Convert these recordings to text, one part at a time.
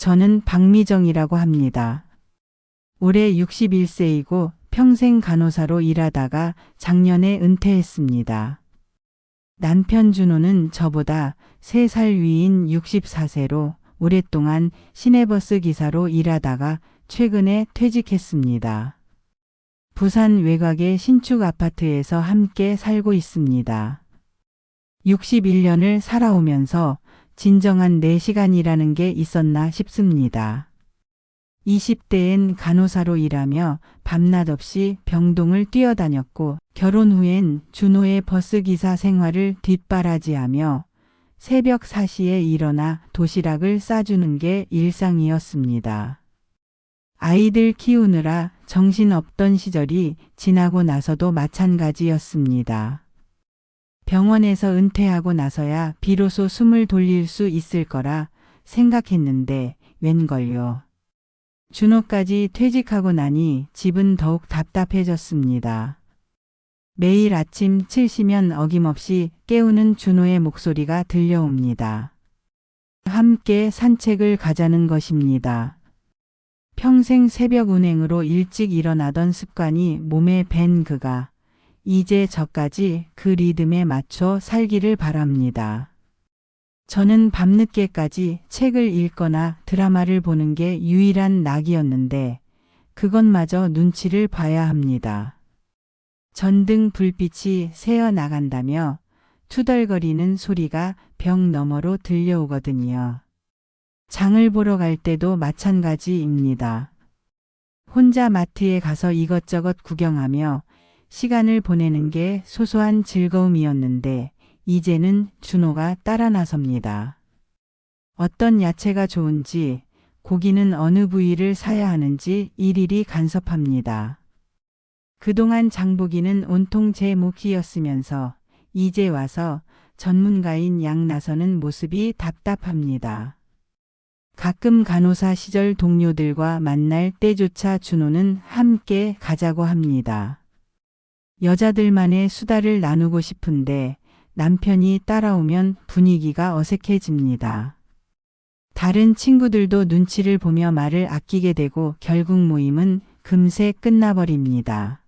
저는 박미정이라고 합니다. 올해 61세이고 평생 간호사로 일하다가 작년에 은퇴했습니다. 남편 준호는 저보다 3살 위인 64세로 오랫동안 시내버스 기사로 일하다가 최근에 퇴직했습니다. 부산 외곽의 신축 아파트에서 함께 살고 있습니다. 61년을 살아오면서 진정한 4시간이라는 게 있었나 싶습니다. 20대엔 간호사로 일하며 밤낮 없이 병동을 뛰어다녔고 결혼 후엔 준호의 버스기사 생활을 뒷바라지하며 새벽 4시에 일어나 도시락을 싸주는 게 일상이었습니다. 아이들 키우느라 정신없던 시절이 지나고 나서도 마찬가지였습니다. 병원에서 은퇴하고 나서야 비로소 숨을 돌릴 수 있을 거라 생각했는데 웬걸요. 준호까지 퇴직하고 나니 집은 더욱 답답해졌습니다. 매일 아침 7시면 어김없이 깨우는 준호의 목소리가 들려옵니다. 함께 산책을 가자는 것입니다. 평생 새벽 운행으로 일찍 일어나던 습관이 몸에 밴 그가 이제 저까지 그 리듬에 맞춰 살기를 바랍니다. 저는 밤늦게까지 책을 읽거나 드라마를 보는 게 유일한 낙이었는데 그것마저 눈치를 봐야 합니다. 전등 불빛이 새어 나간다며 투덜거리는 소리가 벽 너머로 들려오거든요. 장을 보러 갈 때도 마찬가지입니다. 혼자 마트에 가서 이것저것 구경하며 시간을 보내는 게 소소한 즐거움이었는데 이제는 준호가 따라 나섭니다. 어떤 야채가 좋은지 고기는 어느 부위를 사야 하는지 일일이 간섭합니다. 그동안 장보기는 온통 제 몫이었으면서 이제 와서 전문가인 양 나서는 모습이 답답합니다. 가끔 간호사 시절 동료들과 만날 때조차 준호는 함께 가자고 합니다. 여자들만의 수다를 나누고 싶은데 남편이 따라오면 분위기가 어색해집니다. 다른 친구들도 눈치를 보며 말을 아끼게 되고 결국 모임은 금세 끝나버립니다.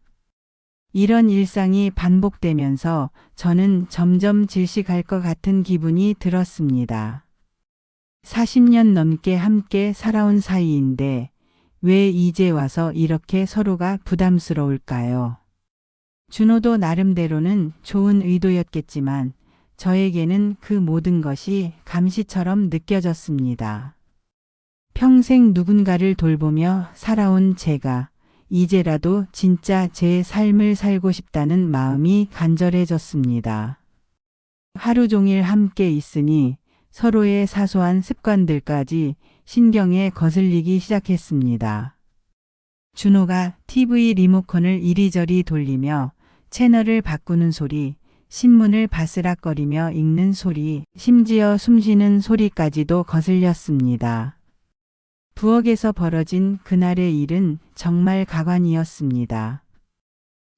이런 일상이 반복되면서 저는 점점 질식할 것 같은 기분이 들었습니다. 40년 넘게 함께 살아온 사이인데 왜 이제 와서 이렇게 서로가 부담스러울까요? 준호도 나름대로는 좋은 의도였겠지만 저에게는 그 모든 것이 감시처럼 느껴졌습니다. 평생 누군가를 돌보며 살아온 제가 이제라도 진짜 제 삶을 살고 싶다는 마음이 간절해졌습니다. 하루 종일 함께 있으니 서로의 사소한 습관들까지 신경에 거슬리기 시작했습니다. 준호가 TV 리모컨을 이리저리 돌리며 채널을 바꾸는 소리, 신문을 바스락거리며 읽는 소리, 심지어 숨쉬는 소리까지도 거슬렸습니다. 부엌에서 벌어진 그날의 일은 정말 가관이었습니다.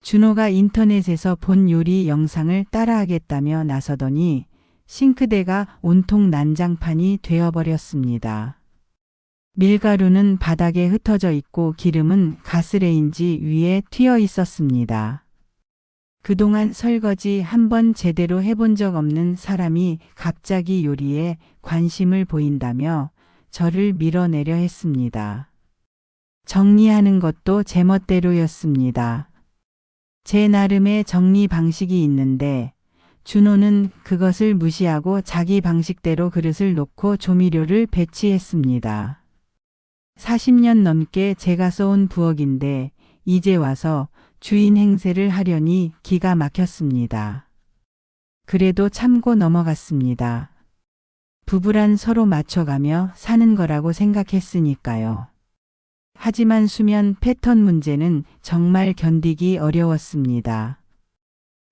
준호가 인터넷에서 본 요리 영상을 따라하겠다며 나서더니 싱크대가 온통 난장판이 되어버렸습니다. 밀가루는 바닥에 흩어져 있고 기름은 가스레인지 위에 튀어 있었습니다. 그동안 설거지 한 번 제대로 해본 적 없는 사람이 갑자기 요리에 관심을 보인다며 저를 밀어내려 했습니다. 정리하는 것도 제멋대로였습니다. 제 나름의 정리 방식이 있는데 준호는 그것을 무시하고 자기 방식대로 그릇을 놓고 조미료를 배치했습니다. 40년 넘게 제가 써온 부엌인데 이제 와서 주인 행세를 하려니 기가 막혔습니다. 그래도 참고 넘어갔습니다. 부부란 서로 맞춰가며 사는 거라고 생각했으니까요. 하지만 수면 패턴 문제는 정말 견디기 어려웠습니다.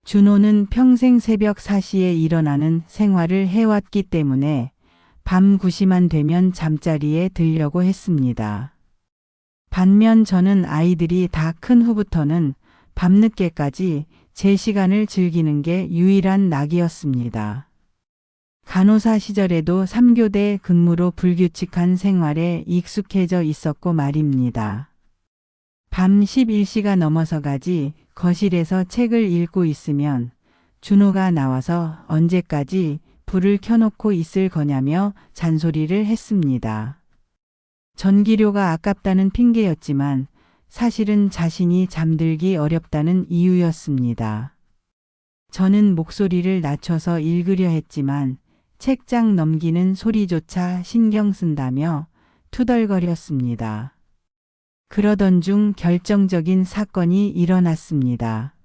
준호는 평생 새벽 4시에 일어나는 생활을 해왔기 때문에 밤 9시만 되면 잠자리에 들려고 했습니다. 반면 저는 아이들이 다 큰 후부터는 밤늦게까지 제 시간을 즐기는 게 유일한 낙이었습니다. 간호사 시절에도 3교대 근무로 불규칙한 생활에 익숙해져 있었고 말입니다. 밤 11시가 넘어서가지 거실에서 책을 읽고 있으면 준호가 나와서 언제까지 불을 켜놓고 있을 거냐며 잔소리를 했습니다. 전기료가 아깝다는 핑계였지만 사실은 자신이 잠들기 어렵다는 이유였습니다. 저는 목소리를 낮춰서 읽으려 했지만 책장 넘기는 소리조차 신경 쓴다며 투덜거렸습니다. 그러던 중 결정적인 사건이 일어났습니다.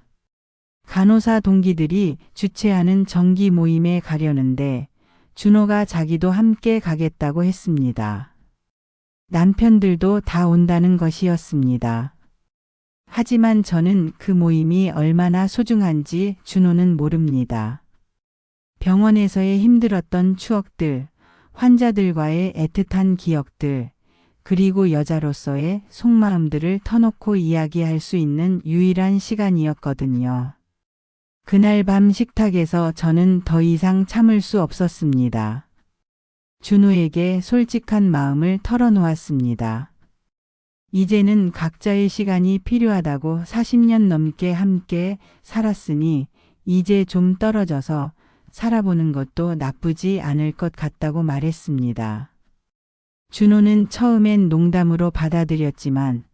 간호사 동기들이 주최하는 정기 모임에 가려는데 준호가 자기도 함께 가겠다고 했습니다. 남편들도 다 온다는 것이었습니다. 하지만 저는 그 모임이 얼마나 소중한지 준호는 모릅니다. 병원에서의 힘들었던 추억들, 환자들과의 애틋한 기억들, 그리고 여자로서의 속마음들을 터놓고 이야기할 수 있는 유일한 시간이었거든요. 그날 밤 식탁에서 저는 더 이상 참을 수 없었습니다. 준우에게 솔직한 마음을 털어놓았습니다. 이제는 각자의 시간이 필요하다고 40년 넘게 함께 살았으니 이제 좀 떨어져서 살아보는 것도 나쁘지 않을 것 같다고 말했습니다. 준호는 처음엔 농담으로 받아들였지만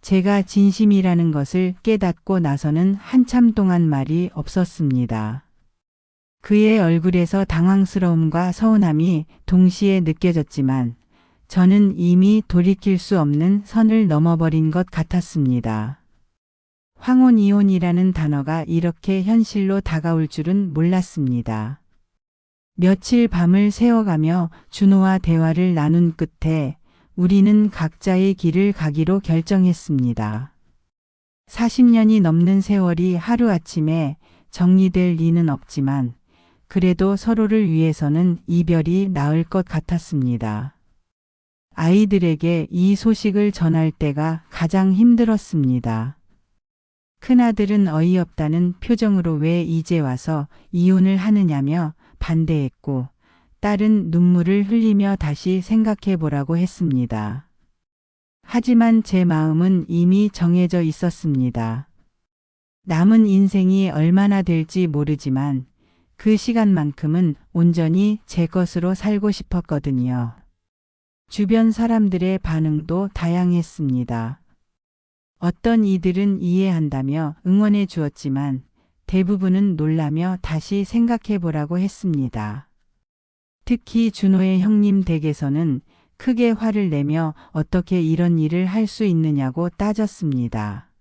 제가 진심이라는 것을 깨닫고 나서는 한참 동안 말이 없었습니다. 그의 얼굴에서 당황스러움과 서운함이 동시에 느껴졌지만 저는 이미 돌이킬 수 없는 선을 넘어버린 것 같았습니다. 황혼이혼이라는 단어가 이렇게 현실로 다가올 줄은 몰랐습니다. 며칠 밤을 새워가며 준호와 대화를 나눈 끝에 우리는 각자의 길을 가기로 결정했습니다. 40년이 넘는 세월이 하루아침에 정리될 리는 없지만 그래도 서로를 위해서는 이별이 나을 것 같았습니다. 아이들에게 이 소식을 전할 때가 가장 힘들었습니다. 큰아들은 어이없다는 표정으로 왜 이제 와서 이혼을 하느냐며 반대했고 딸은 눈물을 흘리며 다시 생각해 보라고 했습니다. 하지만 제 마음은 이미 정해져 있었습니다. 남은 인생이 얼마나 될지 모르지만 그 시간만큼은 온전히 제 것으로 살고 싶었거든요. 주변 사람들의 반응도 다양했습니다. 어떤 이들은 이해한다며 응원해 주었지만 대부분은 놀라며 다시 생각해 보라고 했습니다. 특히 준호의 형님 댁에서는 크게 화를 내며 어떻게 이런 일을 할 수 있느냐고 따졌습니다.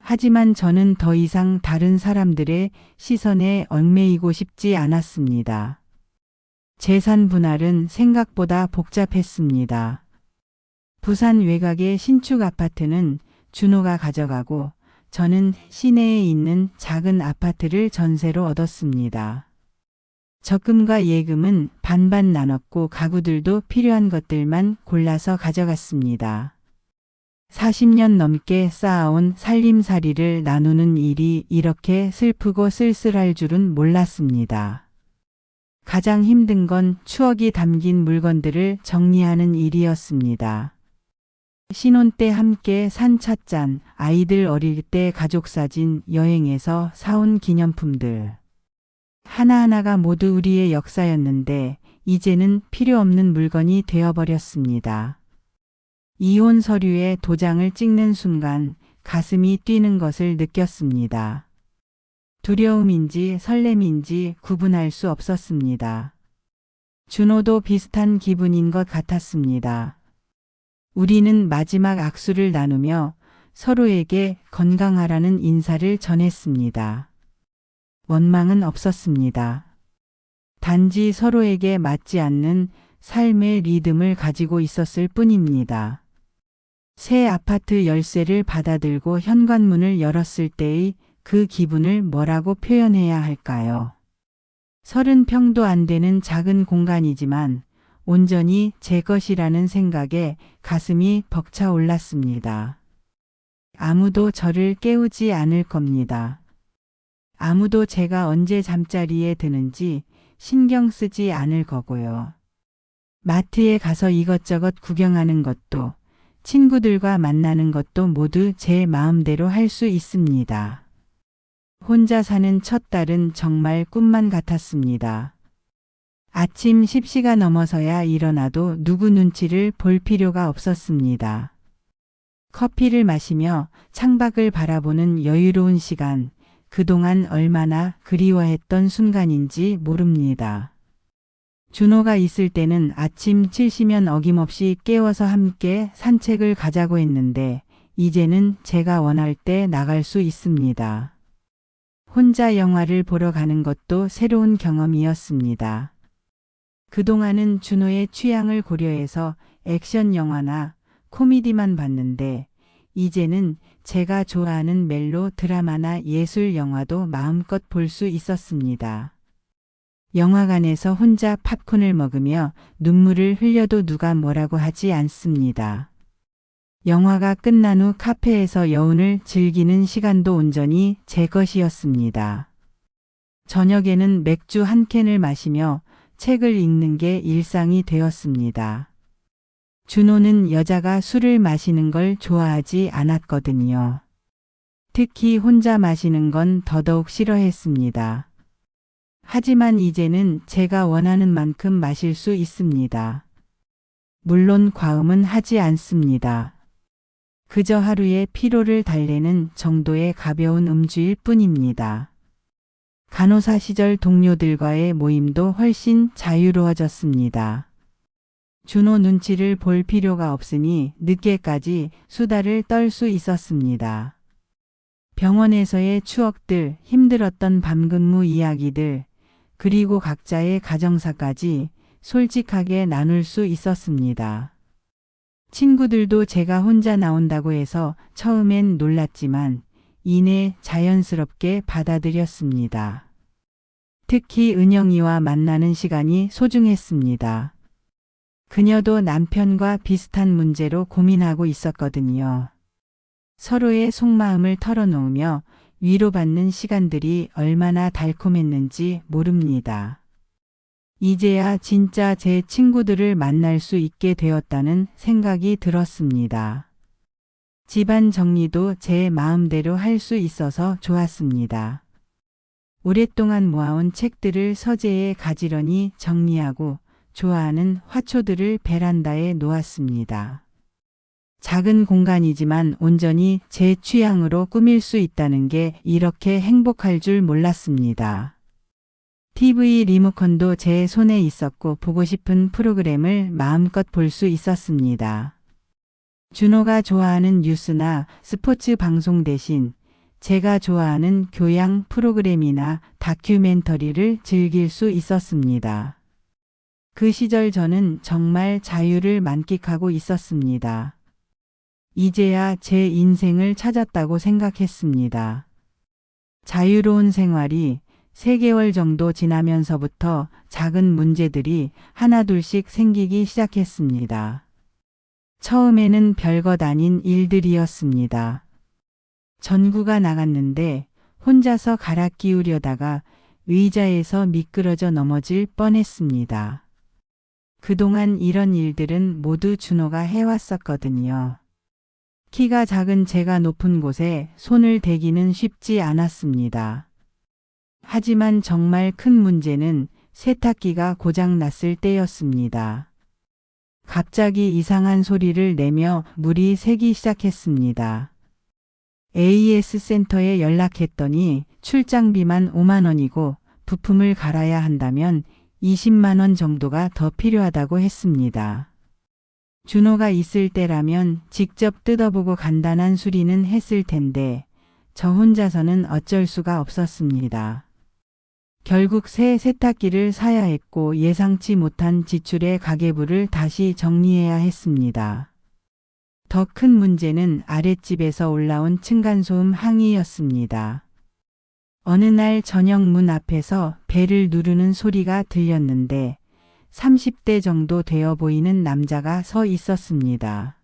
하지만 저는 더 이상 다른 사람들의 시선에 얽매이고 싶지 않았습니다. 재산 분할은 생각보다 복잡했습니다. 부산 외곽의 신축 아파트는 준호가 가져가고 저는 시내에 있는 작은 아파트를 전세로 얻었습니다. 적금과 예금은 반반 나눴고 가구들도 필요한 것들만 골라서 가져갔습니다. 40년 넘게 쌓아온 살림살이를 나누는 일이 이렇게 슬프고 쓸쓸할 줄은 몰랐습니다. 가장 힘든 건 추억이 담긴 물건들을 정리하는 일이었습니다. 신혼 때 함께 산 찻잔, 아이들 어릴 때 가족 사진, 여행에서 사온 기념품들. 하나하나가 모두 우리의 역사였는데 이제는 필요 없는 물건이 되어버렸습니다. 이혼 서류에 도장을 찍는 순간 가슴이 뛰는 것을 느꼈습니다. 두려움인지 설렘인지 구분할 수 없었습니다. 준호도 비슷한 기분인 것 같았습니다. 우리는 마지막 악수를 나누며 서로에게 건강하라는 인사를 전했습니다. 원망은 없었습니다. 단지 서로에게 맞지 않는 삶의 리듬을 가지고 있었을 뿐입니다. 새 아파트 열쇠를 받아들고 현관문을 열었을 때의 그 기분을 뭐라고 표현해야 할까요? 서른 평도 안 되는 작은 공간이지만 온전히 제 것이라는 생각에 가슴이 벅차 올랐습니다. 아무도 저를 깨우지 않을 겁니다. 아무도 제가 언제 잠자리에 드는지 신경 쓰지 않을 거고요. 마트에 가서 이것저것 구경하는 것도 친구들과 만나는 것도 모두 제 마음대로 할 수 있습니다. 혼자 사는 첫 달은 정말 꿈만 같았습니다. 아침 10시가 넘어서야 일어나도 누구 눈치를 볼 필요가 없었습니다. 커피를 마시며 창밖을 바라보는 여유로운 시간, 그동안 얼마나 그리워했던 순간인지 모릅니다. 준호가 있을 때는 아침 7시면 어김없이 깨워서 함께 산책을 가자고 했는데, 이제는 제가 원할 때 나갈 수 있습니다. 혼자 영화를 보러 가는 것도 새로운 경험이었습니다. 그동안은 준호의 취향을 고려해서 액션 영화나 코미디만 봤는데 이제는 제가 좋아하는 멜로 드라마나 예술 영화도 마음껏 볼 수 있었습니다. 영화관에서 혼자 팝콘을 먹으며 눈물을 흘려도 누가 뭐라고 하지 않습니다. 영화가 끝난 후 카페에서 여운을 즐기는 시간도 온전히 제 것이었습니다. 저녁에는 맥주 한 캔을 마시며 책을 읽는 게 일상이 되었습니다. 준호는 여자가 술을 마시는 걸 좋아하지 않았거든요. 특히 혼자 마시는 건 더더욱 싫어했습니다. 하지만 이제는 제가 원하는 만큼 마실 수 있습니다. 물론 과음은 하지 않습니다. 그저 하루의 피로를 달래는 정도의 가벼운 음주일 뿐입니다. 간호사 시절 동료들과의 모임도 훨씬 자유로워졌습니다. 준호 눈치를 볼 필요가 없으니 늦게까지 수다를 떨 수 있었습니다. 병원에서의 추억들, 힘들었던 밤근무 이야기들, 그리고 각자의 가정사까지 솔직하게 나눌 수 있었습니다. 친구들도 제가 혼자 나온다고 해서 처음엔 놀랐지만 이내 자연스럽게 받아들였습니다. 특히 은영이와 만나는 시간이 소중했습니다. 그녀도 남편과 비슷한 문제로 고민하고 있었거든요. 서로의 속마음을 털어놓으며 위로받는 시간들이 얼마나 달콤했는지 모릅니다. 이제야 진짜 제 친구들을 만날 수 있게 되었다는 생각이 들었습니다. 집안 정리도 제 마음대로 할 수 있어서 좋았습니다. 오랫동안 모아온 책들을 서재에 가지런히 정리하고 좋아하는 화초들을 베란다에 놓았습니다. 작은 공간이지만 온전히 제 취향으로 꾸밀 수 있다는 게 이렇게 행복할 줄 몰랐습니다. TV 리모컨도 제 손에 있었고 보고 싶은 프로그램을 마음껏 볼 수 있었습니다. 준호가 좋아하는 뉴스나 스포츠 방송 대신 제가 좋아하는 교양 프로그램이나 다큐멘터리를 즐길 수 있었습니다. 그 시절 저는 정말 자유를 만끽하고 있었습니다. 이제야 제 인생을 찾았다고 생각했습니다. 자유로운 생활이 3개월 정도 지나면서부터 작은 문제들이 하나둘씩 생기기 시작했습니다. 처음에는 별것 아닌 일들이었습니다. 전구가 나갔는데 혼자서 갈아 끼우려다가 의자에서 미끄러져 넘어질 뻔했습니다. 그동안 이런 일들은 모두 준호가 해왔었거든요. 키가 작은 제가 높은 곳에 손을 대기는 쉽지 않았습니다. 하지만 정말 큰 문제는 세탁기가 고장 났을 때였습니다. 갑자기 이상한 소리를 내며 물이 새기 시작했습니다. AS 센터에 연락했더니 출장비만 5만 원이고 부품을 갈아야 한다면 20만 원 정도가 더 필요하다고 했습니다. 준호가 있을 때라면 직접 뜯어보고 간단한 수리는 했을 텐데 저 혼자서는 어쩔 수가 없었습니다. 결국 새 세탁기를 사야 했고 예상치 못한 지출의 가계부를 다시 정리해야 했습니다. 더 큰 문제는 아랫집에서 올라온 층간소음 항의였습니다. 어느 날 저녁 문 앞에서 벨을 누르는 소리가 들렸는데 30대 정도 되어 보이는 남자가 서 있었습니다.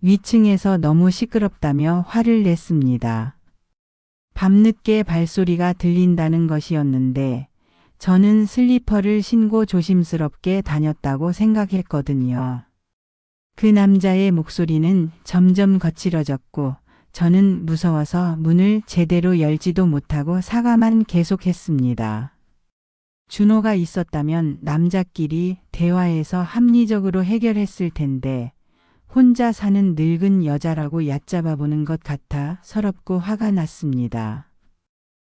위층에서 너무 시끄럽다며 화를 냈습니다. 밤늦게 발소리가 들린다는 것이었는데 저는 슬리퍼를 신고 조심스럽게 다녔다고 생각했거든요. 그 남자의 목소리는 점점 거칠어졌고 저는 무서워서 문을 제대로 열지도 못하고 사과만 계속했습니다. 준호가 있었다면 남자끼리 대화해서 합리적으로 해결했을 텐데 혼자 사는 늙은 여자라고 얕잡아 보는 것 같아 서럽고 화가 났습니다.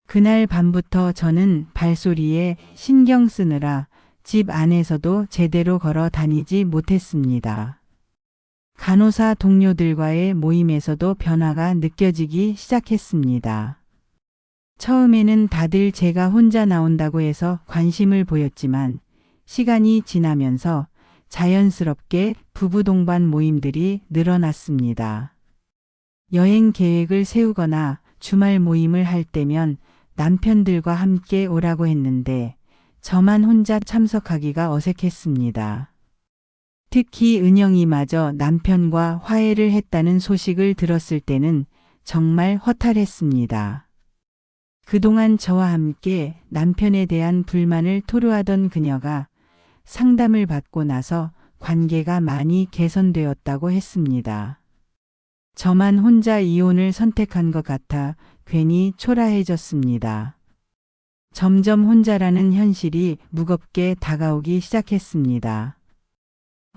그날 밤부터 저는 발소리에 신경 쓰느라 집 안에서도 제대로 걸어 다니지 못했습니다. 간호사 동료들과의 모임에서도 변화가 느껴지기 시작했습니다. 처음에는 다들 제가 혼자 나온다고 해서 관심을 보였지만 시간이 지나면서 자연스럽게 부부 동반 모임들이 늘어났습니다. 여행 계획을 세우거나 주말 모임을 할 때면 남편들과 함께 오라고 했는데 저만 혼자 참석하기가 어색했습니다. 특히 은영이마저 남편과 화해를 했다는 소식을 들었을 때는 정말 허탈했습니다. 그동안 저와 함께 남편에 대한 불만을 토로하던 그녀가 상담을 받고 나서 관계가 많이 개선되었다고 했습니다. 저만 혼자 이혼을 선택한 것 같아 괜히 초라해졌습니다. 점점 혼자라는 현실이 무겁게 다가오기 시작했습니다.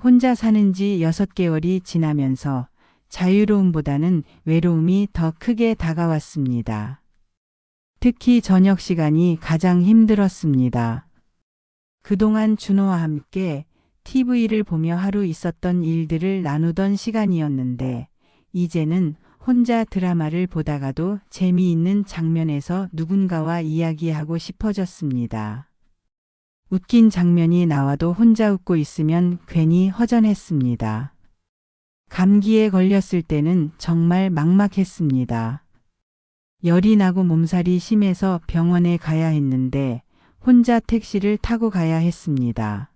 혼자 사는 지 6개월이 지나면서 자유로움보다는 외로움이 더 크게 다가왔습니다. 특히 저녁 시간이 가장 힘들었습니다. 그동안 준호와 함께 TV를 보며 하루 있었던 일들을 나누던 시간이었는데 이제는 혼자 드라마를 보다가도 재미있는 장면에서 누군가와 이야기하고 싶어졌습니다. 웃긴 장면이 나와도 혼자 웃고 있으면 괜히 허전했습니다. 감기에 걸렸을 때는 정말 막막했습니다. 열이 나고 몸살이 심해서 병원에 가야 했는데 혼자 택시를 타고 가야 했습니다.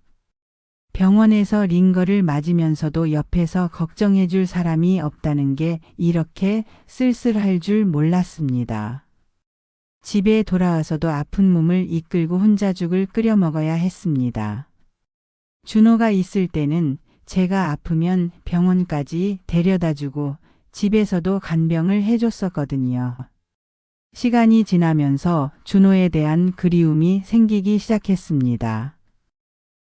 병원에서 링거를 맞으면서도 옆에서 걱정해 줄 사람이 없다는 게 이렇게 쓸쓸할 줄 몰랐습니다. 집에 돌아와서도 아픈 몸을 이끌고 혼자 죽을 끓여 먹어야 했습니다. 준호가 있을 때는 제가 아프면 병원까지 데려다 주고 집에서도 간병을 해줬었거든요. 시간이 지나면서 준호에 대한 그리움이 생기기 시작했습니다.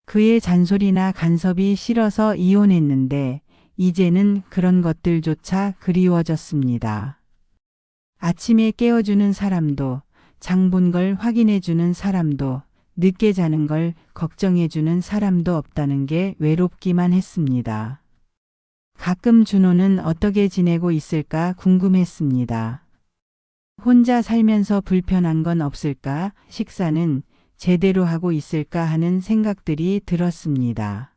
그의 잔소리나 간섭이 싫어서 이혼했는데 이제는 그런 것들조차 그리워졌습니다. 아침에 깨워주는 사람도 장본 걸 확인해주는 사람도 늦게 자는 걸 걱정해주는 사람도 없다는 게 외롭기만 했습니다. 가끔 준호는 어떻게 지내고 있을까 궁금했습니다. 혼자 살면서 불편한 건 없을까? 식사는 제대로 하고 있을까 하는 생각들이 들었습니다.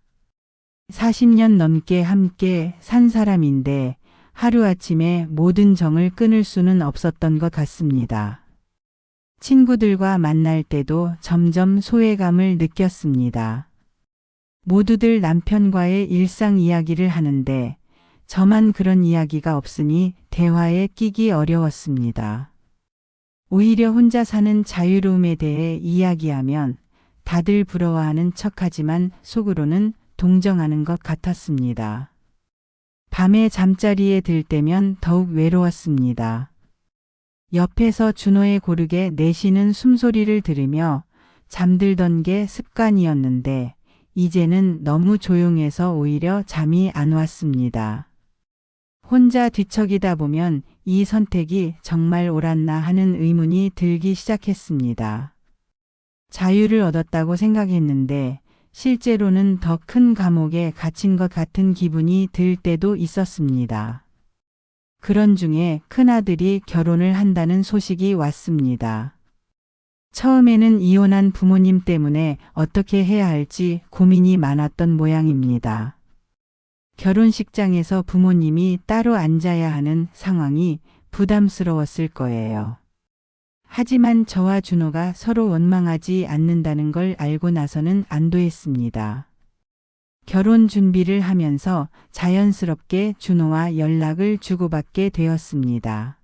40년 넘게 함께 산 사람인데 하루아침에 모든 정을 끊을 수는 없었던 것 같습니다. 친구들과 만날 때도 점점 소외감을 느꼈습니다. 모두들 남편과의 일상 이야기를 하는데 저만 그런 이야기가 없으니 대화에 끼기 어려웠습니다. 오히려 혼자 사는 자유로움에 대해 이야기하면 다들 부러워하는 척하지만 속으로는 동정하는 것 같았습니다. 밤에 잠자리에 들 때면 더욱 외로웠습니다. 옆에서 준호의 고르게 내쉬는 숨소리를 들으며 잠들던 게 습관이었는데 이제는 너무 조용해서 오히려 잠이 안 왔습니다. 혼자 뒤척이다 보면 이 선택이 정말 옳았나 하는 의문이 들기 시작했습니다. 자유를 얻었다고 생각했는데 실제로는 더 큰 감옥에 갇힌 것 같은 기분이 들 때도 있었습니다. 그런 중에 큰아들이 결혼을 한다는 소식이 왔습니다. 처음에는 이혼한 부모님 때문에 어떻게 해야 할지 고민이 많았던 모양입니다. 결혼식장에서 부모님이 따로 앉아야 하는 상황이 부담스러웠을 거예요. 하지만 저와 준호가 서로 원망하지 않는다는 걸 알고 나서는 안도했습니다. 결혼 준비를 하면서 자연스럽게 준호와 연락을 주고받게 되었습니다.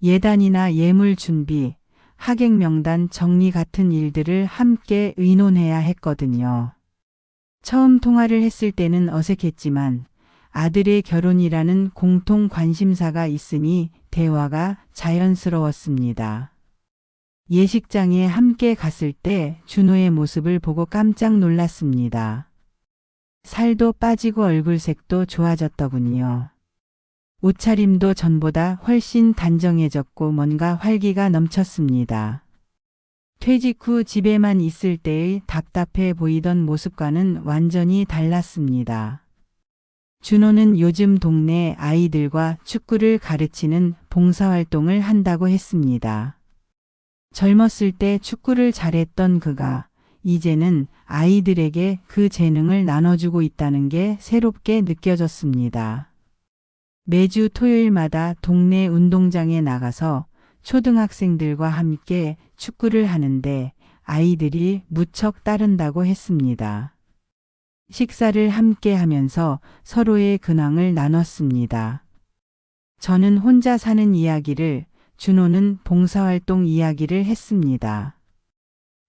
예단이나 예물 준비, 하객 명단 정리 같은 일들을 함께 의논해야 했거든요. 처음 통화를 했을 때는 어색했지만 아들의 결혼이라는 공통 관심사가 있으니 대화가 자연스러웠습니다. 예식장에 함께 갔을 때 준호의 모습을 보고 깜짝 놀랐습니다. 살도 빠지고 얼굴색도 좋아졌더군요. 옷차림도 전보다 훨씬 단정해졌고 뭔가 활기가 넘쳤습니다. 퇴직 후 집에만 있을 때의 답답해 보이던 모습과는 완전히 달랐습니다. 준호는 요즘 동네 아이들과 축구를 가르치는 봉사활동을 한다고 했습니다. 젊었을 때 축구를 잘했던 그가 이제는 아이들에게 그 재능을 나눠주고 있다는 게 새롭게 느껴졌습니다. 매주 토요일마다 동네 운동장에 나가서 초등학생들과 함께 축구를 하는데 아이들이 무척 따른다고 했습니다. 식사를 함께 하면서 서로의 근황을 나눴습니다. 저는 혼자 사는 이야기를, 준호는 봉사활동 이야기를 했습니다.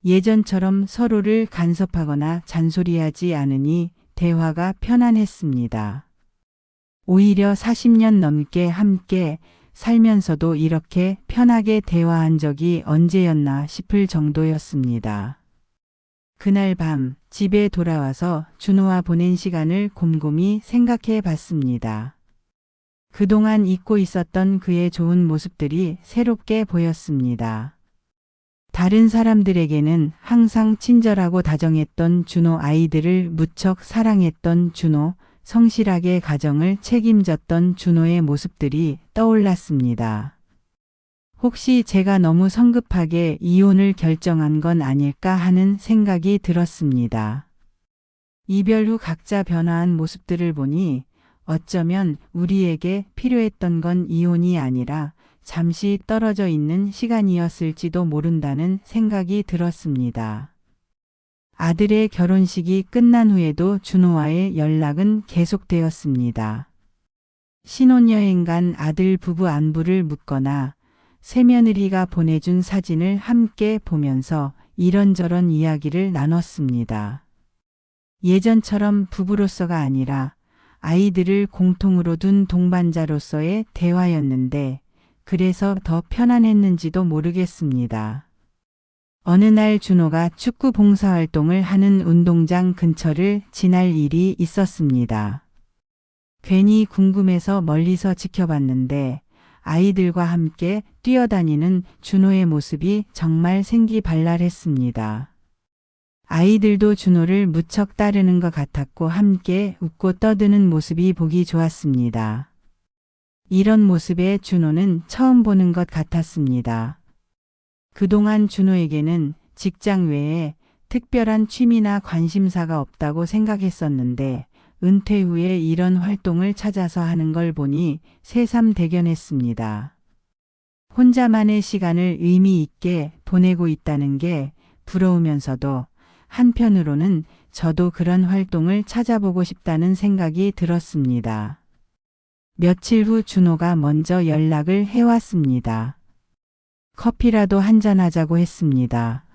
예전처럼 서로를 간섭하거나 잔소리하지 않으니 대화가 편안했습니다. 오히려 40년 넘게 함께 살면서도 이렇게 편하게 대화한 적이 언제였나 싶을 정도였습니다. 그날 밤 집에 돌아와서 준호와 보낸 시간을 곰곰이 생각해 봤습니다. 그동안 잊고 있었던 그의 좋은 모습들이 새롭게 보였습니다. 다른 사람들에게는 항상 친절하고 다정했던 준호 아이들을 무척 사랑했던 준호, 성실하게 가정을 책임졌던 준호의 모습들이 떠올랐습니다. 혹시 제가 너무 성급하게 이혼을 결정한 건 아닐까 하는 생각이 들었습니다. 이별 후 각자 변화한 모습들을 보니 어쩌면 우리에게 필요했던 건 이혼이 아니라 잠시 떨어져 있는 시간이었을지도 모른다는 생각이 들었습니다. 아들의 결혼식이 끝난 후에도 준호와의 연락은 계속되었습니다. 신혼여행 간 아들 부부 안부를 묻거나 새며느리가 보내준 사진을 함께 보면서 이런저런 이야기를 나눴습니다. 예전처럼 부부로서가 아니라 아이들을 공통으로 둔 동반자로서의 대화였는데 그래서 더 편안했는지도 모르겠습니다. 어느 날 준호가 축구 봉사활동을 하는 운동장 근처를 지날 일이 있었습니다. 괜히 궁금해서 멀리서 지켜봤는데 아이들과 함께 뛰어다니는 준호의 모습이 정말 생기발랄했습니다. 아이들도 준호를 무척 따르는 것 같았고 함께 웃고 떠드는 모습이 보기 좋았습니다. 이런 모습의 준호는 처음 보는 것 같았습니다. 그동안 준호에게는 직장 외에 특별한 취미나 관심사가 없다고 생각했었는데 은퇴 후에 이런 활동을 찾아서 하는 걸 보니 새삼 대견했습니다. 혼자만의 시간을 의미 있게 보내고 있다는 게 부러우면서도 한편으로는 저도 그런 활동을 찾아보고 싶다는 생각이 들었습니다. 며칠 후 준호가 먼저 연락을 해왔습니다. 커피라도 한잔 하자고 했습니다.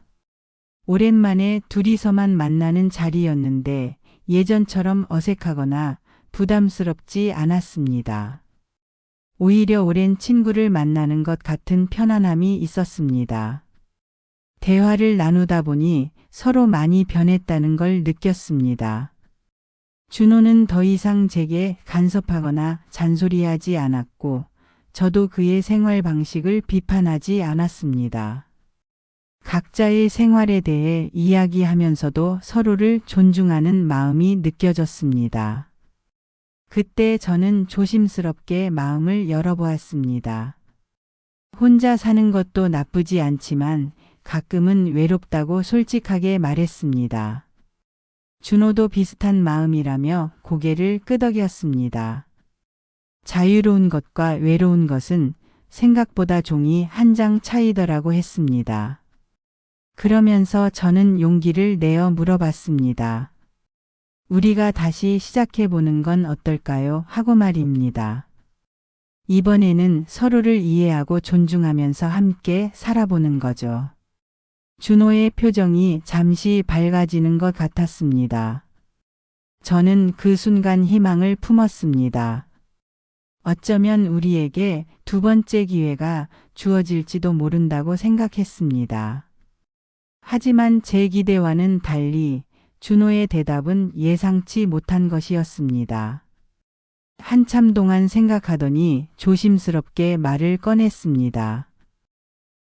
오랜만에 둘이서만 만나는 자리였는데 예전처럼 어색하거나 부담스럽지 않았습니다. 오히려 오랜 친구를 만나는 것 같은 편안함이 있었습니다. 대화를 나누다 보니 서로 많이 변했다는 걸 느꼈습니다. 준호는 더 이상 제게 간섭하거나 잔소리하지 않았고 저도 그의 생활 방식을 비판하지 않았습니다. 각자의 생활에 대해 이야기하면서도 서로를 존중하는 마음이 느껴졌습니다. 그때 저는 조심스럽게 마음을 열어보았습니다. 혼자 사는 것도 나쁘지 않지만 가끔은 외롭다고 솔직하게 말했습니다. 준호도 비슷한 마음이라며 고개를 끄덕였습니다. 자유로운 것과 외로운 것은 생각보다 종이 한 장 차이더라고 했습니다. 그러면서 저는 용기를 내어 물어봤습니다. 우리가 다시 시작해 보는 건 어떨까요? 하고 말입니다. 이번에는 서로를 이해하고 존중하면서 함께 살아보는 거죠. 준호의 표정이 잠시 밝아지는 것 같았습니다. 저는 그 순간 희망을 품었습니다. 어쩌면 우리에게 두 번째 기회가 주어질지도 모른다고 생각했습니다. 하지만 제 기대와는 달리 준호의 대답은 예상치 못한 것이었습니다. 한참 동안 생각하더니 조심스럽게 말을 꺼냈습니다.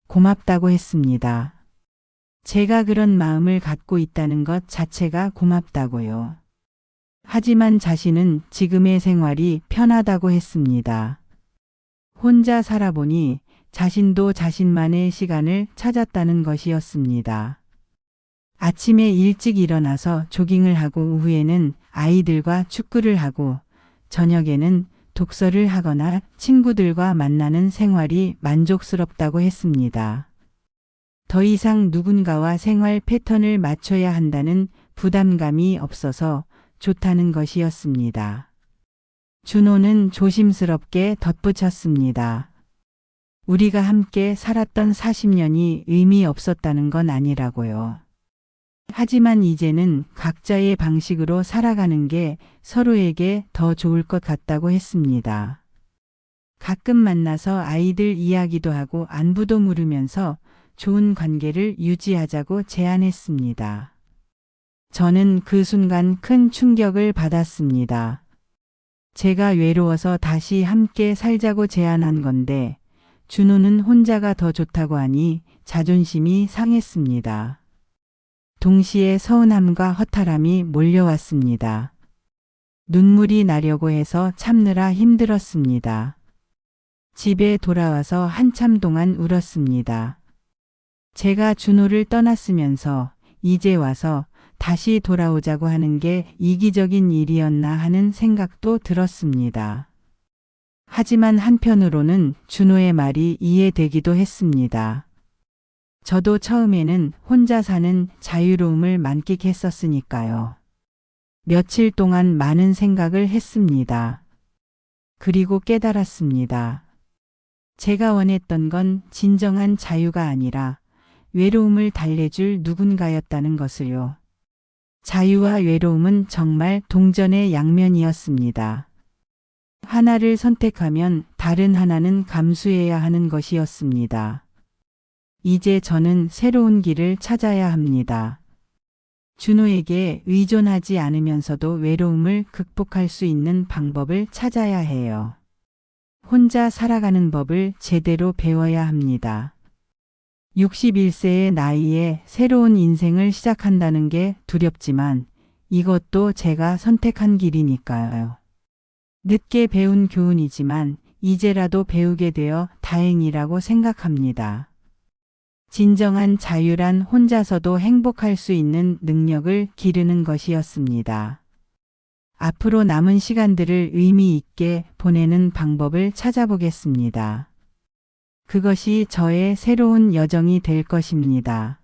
고맙다고 했습니다. 제가 그런 마음을 갖고 있다는 것 자체가 고맙다고요. 하지만 자신은 지금의 생활이 편하다고 했습니다. 혼자 살아보니 자신도 자신만의 시간을 찾았다는 것이었습니다. 아침에 일찍 일어나서 조깅을 하고 오후에는 아이들과 축구를 하고 저녁에는 독서를 하거나 친구들과 만나는 생활이 만족스럽다고 했습니다. 더 이상 누군가와 생활 패턴을 맞춰야 한다는 부담감이 없어서 좋다는 것이었습니다. 준호는 조심스럽게 덧붙였습니다. 우리가 함께 살았던 40년이 의미 없었다는 건 아니라고요. 하지만 이제는 각자의 방식으로 살아가는 게 서로에게 더 좋을 것 같다고 했습니다. 가끔 만나서 아이들 이야기도 하고 안부도 물으면서 좋은 관계를 유지하자고 제안했습니다. 저는 그 순간 큰 충격을 받았습니다. 제가 외로워서 다시 함께 살자고 제안한 건데 준호는 혼자가 더 좋다고 하니 자존심이 상했습니다. 동시에 서운함과 허탈함이 몰려왔습니다. 눈물이 나려고 해서 참느라 힘들었습니다. 집에 돌아와서 한참 동안 울었습니다. 제가 준호를 떠났으면서 이제 와서 다시 돌아오자고 하는 게 이기적인 일이었나 하는 생각도 들었습니다. 하지만 한편으로는 준호의 말이 이해되기도 했습니다. 저도 처음에는 혼자 사는 자유로움을 만끽했었으니까요. 며칠 동안 많은 생각을 했습니다. 그리고 깨달았습니다. 제가 원했던 건 진정한 자유가 아니라 외로움을 달래줄 누군가였다는 것을요. 자유와 외로움은 정말 동전의 양면이었습니다. 하나를 선택하면 다른 하나는 감수해야 하는 것이었습니다. 이제 저는 새로운 길을 찾아야 합니다. 준호에게 의존하지 않으면서도 외로움을 극복할 수 있는 방법을 찾아야 해요. 혼자 살아가는 법을 제대로 배워야 합니다. 61세의 나이에 새로운 인생을 시작한다는 게 두렵지만 이것도 제가 선택한 길이니까요. 늦게 배운 교훈이지만 이제라도 배우게 되어 다행이라고 생각합니다. 진정한 자유란 혼자서도 행복할 수 있는 능력을 기르는 것이었습니다. 앞으로 남은 시간들을 의미 있게 보내는 방법을 찾아보겠습니다. 그것이 저의 새로운 여정이 될 것입니다.